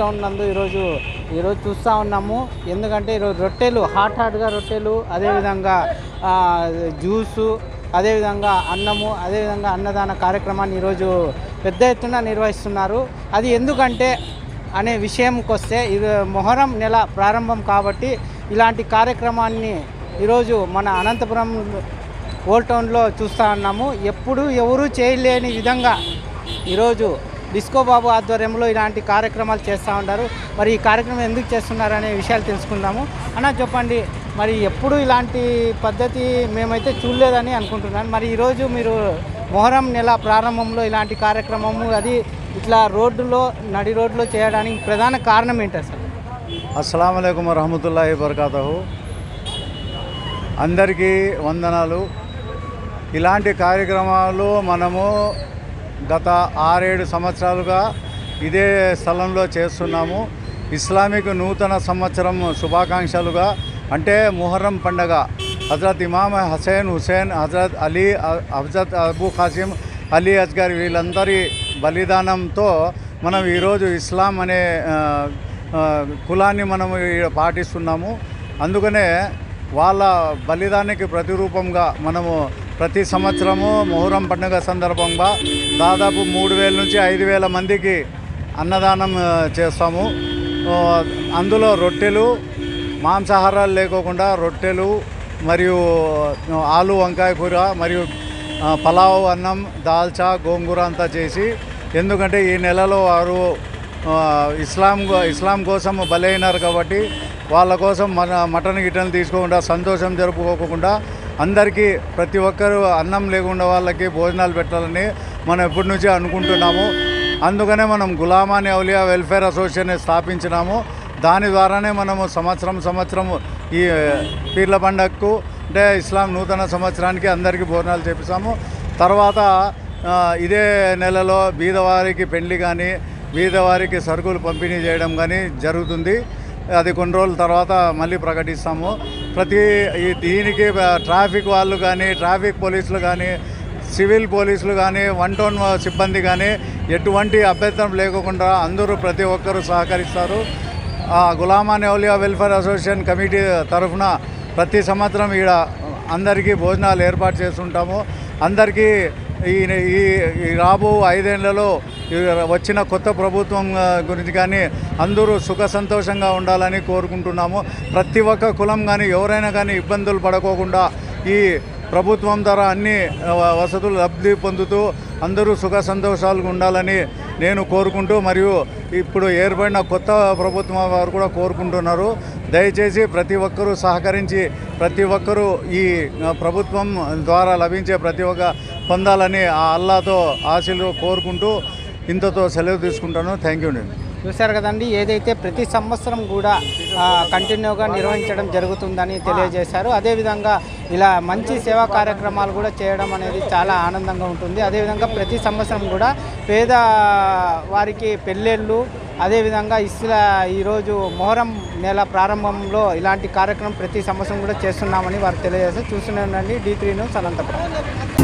Town నందు ఈరోజు ఈరోజు చూస్తూ ఉన్నాము. ఎందుకంటే ఈరోజు రొట్టెలు హాట్ హాట్గా రొట్టెలు అదేవిధంగా జ్యూసు అదేవిధంగా అన్నము అదేవిధంగా అన్నదాన కార్యక్రమాన్ని ఈరోజు పెద్ద ఎత్తున నిర్వహిస్తున్నారు. అది ఎందుకంటే అనే విషయంకి వస్తే ఇది మొహరం నెల ప్రారంభం కాబట్టి ఇలాంటి కార్యక్రమాన్ని ఈరోజు మన అనంతపురం ఓల్డ్ టౌన్లో చూస్తూ ఉన్నాము. ఎప్పుడు ఎవరూ చేయలేని విధంగా ఈరోజు డిస్కో బాబు ఆధ్వర్యంలో ఇలాంటి కార్యక్రమాలు చేస్తూ ఉంటారు మరి ఈ కార్యక్రమం ఎందుకు చేస్తున్నారు అనే విషయాలు తెలుసుకుందాము. అన్న చెప్పండి. మరి ఎప్పుడు ఇలాంటి పద్ధతి మేమైతే చూడలేదని అనుకుంటున్నాను. మరి ఈరోజు మీరు మొహరం నెల ప్రారంభంలో ఇలాంటి కార్యక్రమము అది ఇట్లా రోడ్డులో నడి రోడ్లో చేయడానికి ప్రధాన కారణం ఏంటి సార్ అస్సలం అయికం వరహమతుల్లాహి వబర్కాతహు. అందరికీ వందనాలు. ఇలాంటి కార్యక్రమాలు మనము గత ఆరేడు సంవత్సరాలుగా ఇదే స్థలంలో చేస్తున్నాము. ఇస్లామిక్ నూతన సంవత్సరం శుభాకాంక్షలుగా అంటే ముహర్రం పండగ. హజరత్ ఇమామ్ హసైన్ హుసేన్ హజరత్ అలీ హజరత్ అబూ ఖాసిం అలీ అజ్గర్ వీళ్ళందరి బలిదానంతో మనం ఈరోజు ఇస్లాం అనే కులాన్ని మనము పాటిస్తున్నాము. అందుకనే వాళ్ళ బలిదానికి ప్రతిరూపంగా మనము ప్రతి సంవత్సరము మొహరం పండుగ సందర్భంగా దాదాపు మూడు వేల నుంచి ఐదు వేల మందికి అన్నదానం చేస్తాము. అందులో రొట్టెలు మాంసాహారాలు లేకోకుండా రొట్టెలు మరియు ఆలు వంకాయ కూర మరియు పలావ్ అన్నం దాల్చా గోంగూర అంతా చేసి ఎందుకంటే ఈ నెలలో వారు ఇస్లాం ఇస్లాం కోసం బలైనారు కాబట్టి వాళ్ళ కోసం మన మటన్ గిటన్ తీసుకోకుండా సంతోషం జరుపుకోకుండా అందరికీ ప్రతి ఒక్కరూ అన్నం లేకుండా వాళ్ళకి భోజనాలు పెట్టాలని మనం ఎప్పటి నుంచి అనుకుంటున్నాము. అందుకనే మనం గులామాని అవులియా వెల్ఫేర్ అసోసియేషన్ స్థాపించినాము. దాని ద్వారానే మనము సంవత్సరం సంవత్సరం ఈ పీర్ల పండగకు అంటే ఇస్లాం నూతన సంవత్సరానికి అందరికీ భోజనాలు చేపిస్తాము. తర్వాత ఇదే నెలలో బీదవారికి పెళ్ళి కానీ బీదవారికి సరుకులు పంపిణీ చేయడం కానీ జరుగుతుంది. అది కొన్ని రోజుల తర్వాత మళ్ళీ ప్రకటిస్తాము. ప్రతి దీనికి ట్రాఫిక్ వాళ్ళు కానీ ట్రాఫిక్ పోలీసులు కానీ సివిల్ పోలీసులు కానీ వన్ టౌన్ సిబ్బంది కానీ ఎటువంటి అభ్యంతరం లేకుండా అందరూ ప్రతి ఒక్కరూ సహకరిస్తారు. ఆ గులామాన్ వెల్ఫేర్ అసోసియేషన్ కమిటీ తరఫున ప్రతి సంవత్సరం ఈడ అందరికీ భోజనాలు ఏర్పాటు చేస్తుంటాము. అందరికీ ఈ ఈ రాబో ఐదేళ్ళలో వచ్చిన కొత్త ప్రభుత్వం గురించి కానీ అందరూ సుఖ సంతోషంగా ఉండాలని కోరుకుంటున్నాము. ప్రతి ఒక్క కులం కానీ ఎవరైనా కానీ ఇబ్బందులు పడకోకుండా ఈ ప్రభుత్వం ద్వారా అన్ని వసతులు లబ్ధి పొందుతూ అందరూ సుఖ సంతోషాలుగా ఉండాలని నేను కోరుకుంటూ మరియు ఇప్పుడు ఏర్పడిన కొత్త ప్రభుత్వం వారు కూడా కోరుకుంటున్నారు. దయచేసి ప్రతి ఒక్కరూ సహకరించి ప్రతి ఒక్కరూ ఈ ప్రభుత్వం ద్వారా లభించే ప్రతి ఒక్క పొందాలని ఆ అల్లాతో ఆశలు కోరుకుంటూ ఇంతతో సెలవు తీసుకుంటాను. థ్యాంక్ యూ అండి. చూశారు కదండి ఏదైతే ప్రతి సంవత్సరం కూడా కంటిన్యూగా నిర్వహించడం జరుగుతుందని తెలియజేశారు. అదేవిధంగా ఇలా మంచి సేవా కార్యక్రమాలు కూడా చేయడం అనేది చాలా ఆనందంగా ఉంటుంది. అదేవిధంగా ప్రతి సంవత్సరం కూడా పేద వారికి పెళ్ళిళ్ళు అదేవిధంగా ఇస్లా ఈరోజు మొహరం నెల ప్రారంభంలో ఇలాంటి కార్యక్రమం ప్రతి సంవత్సరం కూడా చేస్తున్నామని వారు తెలియజేస్తారు చూస్తూనే ఉండండి. డీ త్రీను సనంతపురం